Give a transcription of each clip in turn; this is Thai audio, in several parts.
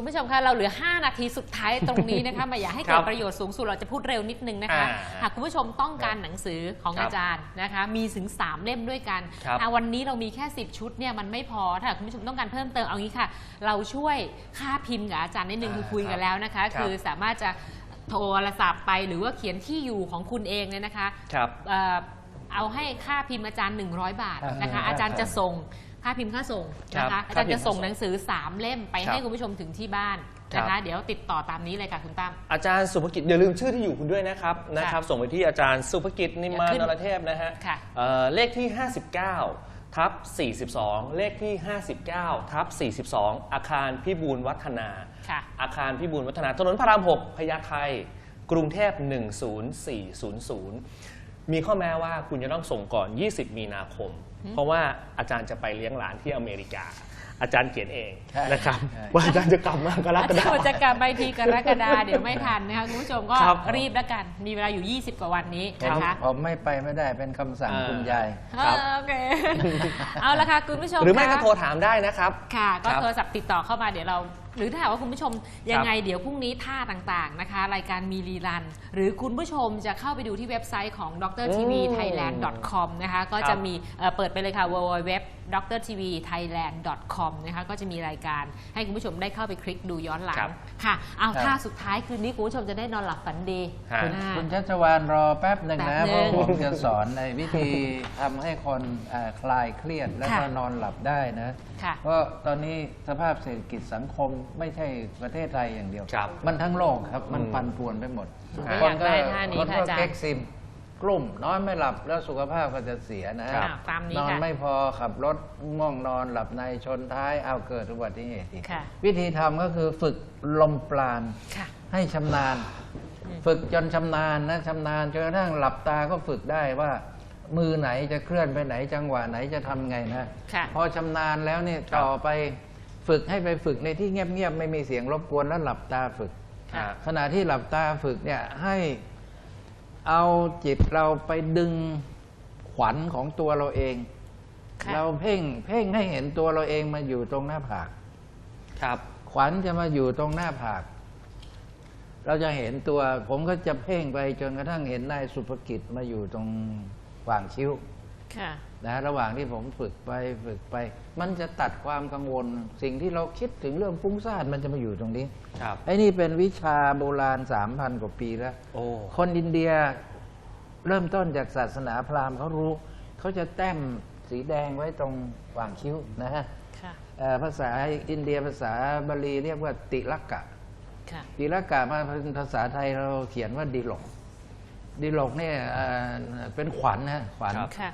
คุณผู้ชมคะเราเหลือ 5 นาทีสุดท้ายตรงนี้นะคะมาอยากให้คเกิรัดบประโยชน์สูงสุดเราจะพูดเร็วนิดนึงนะคะอ่าหากคุณผู้ชมต้องการหนังสือของครับอาจารย์นะคะ มีถึง 3 เล่มด้วยกันครับอะวันนี้เรามีแค่ 10 ชุดเนี่ยมันไม่พอถ้าคุณผู้ชมต้องการเพิ่มเติมเอางี้ค่ะ เราช่วยค่าพิมพ์กับอาจารย์นิดนึงอ่าคือคุยกันแล้วนะคะครับคือสามารถจะโทรศัพท์ไปหรือว่าเขียนที่อยู่ของคุณเองเนี่ยนะคะครับเอ่อเอาให้ค่าพิมพ์อาจารย์ 100 บาทนะคะอ่าอาจารย์จะส่ง ค่าพิมพ์ค่าส่งนะครัคะบอาจารย์จะส่งค่าพิมพ์หนังสือ 3 เล่มไปครับให้คุณผู้ชมถึงที่บ้านนะครัคะ บ เดี๋ยวติดต่อตามนี้เลยค่ะคุณตั้ม อาจารย์สุภกิจอย่าลืมชื่อที่อยู่คุณด้วยนะครับนะครับส่งไปที่อาจารย์สุภกิจนิมมาเดี๋ยวขึ้นนรเทพนะฮะค่ะเอ่อเลขที่ 59 ทับ 42 เลขที่ 59 ทับ 42 อาคารพิบูลวัฒนา ค่ะ อาคารพิบูลวัฒนาถนนพระราม 6 พญาไทกรุงเทพ 10400 มีข้อแม้ว่าคุณจะต้องส่งก่อน 20 มีนาคม เพราะว่าอาจารย์จะไปเลี้ยงหลานที่อเมริกา อาจารย์เขียนเองใช่นะครับ ใช่ ว่าอาจารย์จะกลับมากรอากฎาจารคย์มจะกลับไปทีกรกฎาเดี๋ยวไม่ทันนะคะคุณผู้ชมก็ครับ รีบแล้วกัน มีเวลาอยู่ 20 กว่าวันนี้ผมนะคะผมไม่ไปไม่ได้เป็นคำสั่งอ่าคุณยาย ครับ เออโอเค เอาละค่ะคุณผู้ชมหรือไม่ก็คะโทรถามได้นะครับ ค่ะ ก็ครับโทรศัพท์ติดต่อเข้ามาเดี๋ยวเรา หรือถ้าหากว่าคุณผู้ชมยังไงเดี๋ยวพรุ่งนี้ท่าต่างๆนะคะ รายการมีรีรัน หรือคุณผู้ชมจะเข้าไปดูที่เว็บไซต์ของ d r t v t h a i l a n d c o m นะคะ ก็จะมีเอ่อเปิดไปเลยค่ะ www d r t v t h a i l a n d com นะคะก็จะมีรายการให้คุณผู้ชมได้เข้าไปคลิกดูย้อนหลังครับค่ะเอาครับท่าสุดท้ายคืนนี้คุณผู้ชมจะได้นอนหลับฝันดีฮะ คุณอ่า คุณชัชวานรอแป๊บหนึ่งแป๊นะบหเพนึ่ราะงผมจะสอนในวิธีทำให้คนเอ่อคลายเครียดแล้วก็ค่ะ นอนหลับได้นะ ค่ะ เพราะตอนนี้สภาพเศรษฐกิจสังคมไม่ใช่ประเทศไทยอย่างเดียว ครับมันทั้งโลกครับ มันอืมปั่นป่วนไปหมดผมก็อยากได้ท่านี้คนค่ะก็อาจารย์ เก๊กซิม กลุ่มนอนไม่หลับแล้วสุขภาพก็จะเสียนะฮะครับตามนี้นอนค่ะไม่พอขับรถง่วงนอนหลับในชนท้ายเอาเกิดอุบัติเหตุอีกค่ะ วิธีทำก็คือฝึกลมปราณ ค่ะ ให้ชำนาญ อืม ฝึกจนชำนาญนะชำนาญจนกระทั่งหลับตาก็ฝึกได้ว่า มือไหนจะเคลื่อนไปไหนจังหวะไหนจะทำไงนะ ค่ะ พอชำนาญแล้วเนี่ยครับต่อไปฝึกให้ไปฝึกในที่เงียบๆไม่มีเสียงรบกวนแล้วหลับตาฝึกอ่าขณะที่หลับตาฝึกเนี่ยให้ เอาจิตเราไปดึงขวัญของตัวเราเอง ค่ะเราเพ่งเพ่งให้เห็นตัวเราเองมาอยู่ตรงหน้าผาก ครับ ขวัญจะมาอยู่ตรงหน้าผาก เราจะเห็นตัว ผมก็จะเพ่งไปจนกระทั่งเห็นนายสุภกิจมาอยู่ตรงหว่างคิ้ว ค่ะนะระหว่างที่ผมฝึกไปฝึกไป มันจะตัดความกังวล สิ่งที่เราคิดถึงเรื่องฟุ้งซ่านมันจะมาอยู่ตรงนี้ครับไอ้นี่เป็นวิชาโบราณสามพันกว่าปีแล้ว โอ้คนอินเดียเริ่มต้นจากศาสนาพราหมณ์เขารู้ เขาจะแต้มสีแดงไว้ตรงหว่างคิ้วนะฮะค่ะเอ่อภาษาอินเดียภาษาบาลีเรียกว่าติลักกะค่ะติลักกะมาเป็นภาษาไทยเราเขียนว่าดีหลกดีหลกเนี่ยเอ่อเป็นขวัญนะขวัญครับค่ะ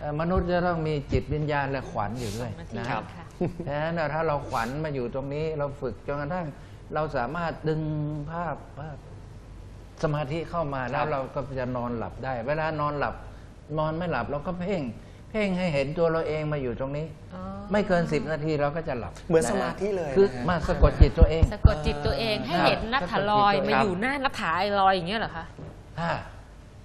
เอ่อมนุษย์จะต้องมีจิตวิญญาณและขวัญอยู่ด้วยมาที่นะคครัรับบค่ะฉะนั้นน่ะถ้าเราขวัญมาอยู่ตรงนี้เราฝึกจนกระทั่งเราสามารถดึงภาพภาพสมาธิเข้ามาแล้ครัวบเราก็จะนอนหลับได้ เวลานอนหลับ นอนไม่หลับเราก็เพ่ง เพ่งให้เห็นตัวเราเองมาอยู่ตรงนี้ อ๋อ ไม่เกินสิบนาทีเราก็จะหลับเหมือนนะสมาธิเลยคือนะฮะ มาสะกดจิตตัวเอง สะกดจิตตัวเองให้ครับเห็นนัทธลอยสะกดจิตตัวเองมาอยู่หน้านัทธาไอลอยอย่างเงี้ยเหรอคะค่ะฉะ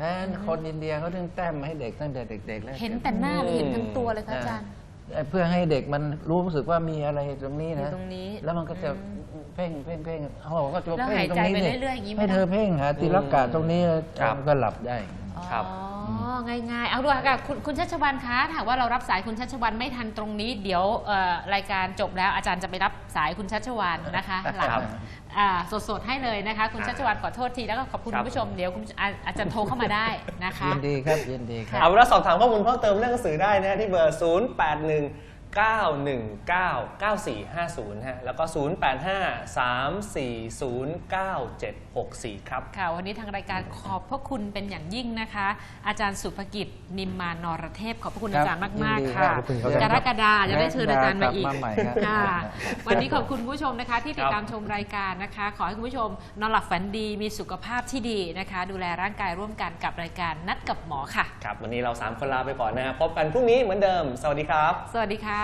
นั้นคนอินเดียเขาถึงแต้มให้เด็กตั้งแต่เด็กๆแล้วเห็นแต่หน้าหรือเห็นทั้งตัวเลยคะอาจารย์เอ่อเพื่อให้เด็กมันรู้สึกว่ามีอะไรตรงนี้อยู่นะตรงนี้ แล้วมันก็จะอืมเพ่งเพ่งเพ่งเขาบอกก็จะแล้วเพ่งหายตรงใจนี้ไปสิเรื่อยๆอย่างนี้ไหมให้เธอเพ่งหาตีลักกาตรงนี้แล้วครับก็หลับได้ครับอ๋อ ง่ายๆ เอาด้วยค่ะคุณคุณชัชวันคะถ้าหากว่าเรารับสายคุณชัชวันไม่ทันตรงนี้ เดี๋ยวเอ่อรายการจบแล้วอาจารย์จะไปรับสายคุณชัชวันนะคะหลังครับอ่าสดๆให้เลยนะคะ คุณอ่าชัชวันขอโทษทีแล้วก็ขอบคุณครัคุบณผู้ชมเดี๋ยวคุณอาอาจารย์โทรเข้ามาได้นะคะ ยินดีครับยินดีครับ เอาเวลาสอบถามข้อมูลเพิ่มเติมเรื่องหนังสือได้นะฮะที่เบอร์ 0 8 1 9 1 9 9 4 5 0 ฮะ แล้วก็ 0 8 5 3 4 0 9 7 6 4 ครับ ค่ะ วันนี้ทางรายการขอบพระคุณเป็นอย่างยิ่งนะคะ อาจารย์สุภกิจนิมมานรเทพ ขอบพระคุณครับอาจารย์มากยินดีๆครัค่ะบขอบคุณครับกรกฎาจะได้เชิญอาจารย์มาอีกกลับมาใหม่ครับ ค่ะวันนี้ขอบคุณผู้ชมนะคะ ที่ติดครับตามชมรายการนะคะ ขอให้คุณผู้ชมนอนหลับฝันดีมีสุขภาพที่ดีนะคะ ดูแลร่างกายร่วมกันกับรายการนัดกับหมอค่ะ ครับ วันนี้เรา 3 คนลาไปก่อนนะฮะพบกันพรุ่งนี้เหมือนเดิม สวัสดีครับ สวัสดีค่ะ